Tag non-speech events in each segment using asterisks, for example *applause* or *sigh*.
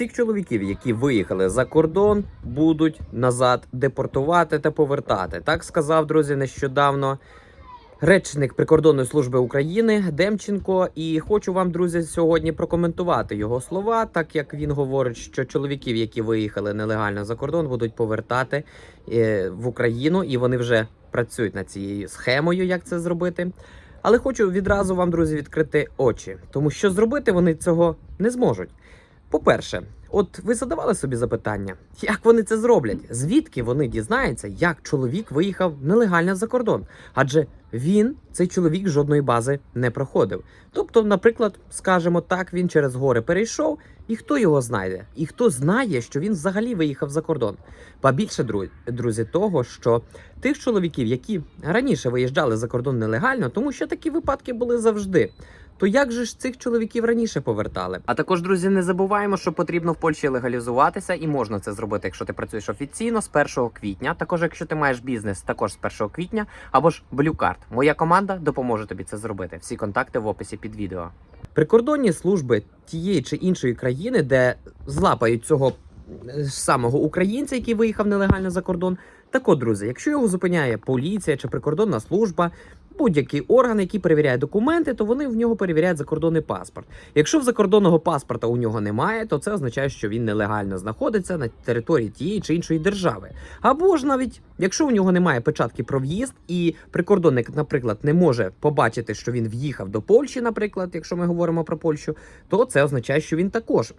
всіх чоловіків, які виїхали за кордон, будуть назад депортувати та повертати. Так сказав друзі нещодавно речник прикордонної служби України Демченко. І хочу вам, друзі, сьогодні прокоментувати його слова, так як він говорить, що чоловіків, які виїхали нелегально за кордон, будуть повертати е, в Україну, і вони вже працюють над цією схемою, як це зробити. Але хочу відразу вам, друзі, відкрити очі, тому що зробити вони цього не зможуть. По-перше, от ви задавали собі запитання, як вони це зроблять? Звідки вони дізнаються, як чоловік виїхав нелегально за кордон? Адже він, цей чоловік, жодної бази не проходив. Тобто, наприклад, скажімо так, він через гори перейшов, і хто його знайде? І хто знає, що він взагалі виїхав за кордон? Ба більше дру- друзі, того, що тих чоловіків, які раніше виїжджали за кордон нелегально, тому що такі випадки були завжди. То як же ж цих чоловіків раніше повертали? А також, друзі, не забуваємо, що потрібно в Польщі легалізуватися, і можна це зробити, якщо ти працюєш офіційно з 1 квітня. Також, якщо ти маєш бізнес, також з 1 квітня, або ж Card. Моя команда допоможе тобі це зробити. Всі контакти в описі під відео. Прикордонні служби тієї чи іншої країни, де злапають цього е, самого українця, який виїхав нелегально за кордон. Так от, друзі, якщо його зупиняє поліція чи прикордонна служба, будь-який орган, який перевіряє документи, то вони в нього перевіряють закордонний паспорт. Якщо в закордонного паспорта у нього немає, то це означає, що він нелегально знаходиться на території тієї чи іншої держави. Або ж навіть якщо у нього немає печатки про в'їзд, і прикордонник, наприклад, не може побачити, що він в'їхав до Польщі, наприклад, якщо ми говоримо про Польщу, то це означає, що він також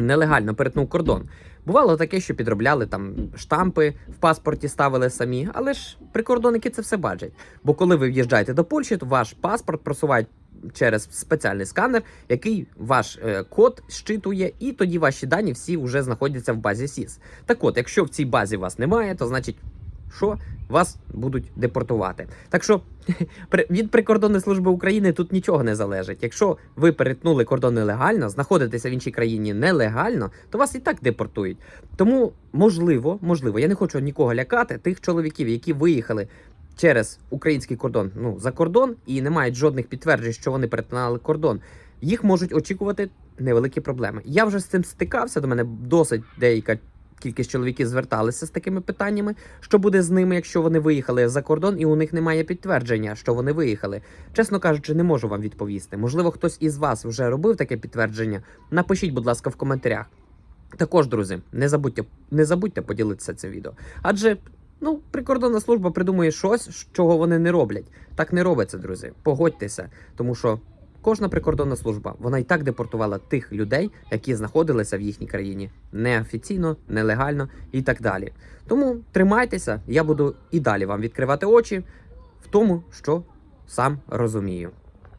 нелегально перетнув кордон. Бувало таке, що підробляли там штампи в паспорті, ставили самі, але ж прикордонники це все бачать. Бо коли ви в'їжджаєте до Польщі, то ваш паспорт просувають через спеціальний сканер, який ваш е, код щитує, і тоді ваші дані всі вже знаходяться в базі СІС. Так от, якщо в цій базі вас немає, то значить. Що вас будуть депортувати? Так що *laughs* від прикордонної служби України тут нічого не залежить. Якщо ви перетнули кордон нелегально, знаходитеся в іншій країні нелегально, то вас і так депортують. Тому можливо, можливо, я не хочу нікого лякати, тих чоловіків, які виїхали через український кордон, ну за кордон, і не мають жодних підтверджень, що вони перетинали кордон. Їх можуть очікувати невеликі проблеми. Я вже з цим стикався. До мене досить деяка кількість чоловіків зверталися з такими питаннями, що буде з ними, якщо вони виїхали за кордон, і у них немає підтвердження, що вони виїхали. Чесно кажучи, не можу вам відповісти. Можливо, хтось із вас вже робив таке підтвердження. Напишіть, будь ласка, в коментарях. Також, друзі, не забудьте, не забудьте поділитися цим відео. Адже ну, прикордонна служба придумує щось, чого вони не роблять. Так не робиться, друзі. Погодьтеся, тому що кожна прикордонна служба вона і так депортувала тих людей, які знаходилися в їхній країні неофіційно, нелегально і так далі. Тому тримайтеся, я буду і далі вам відкривати очі в тому, що сам розумію.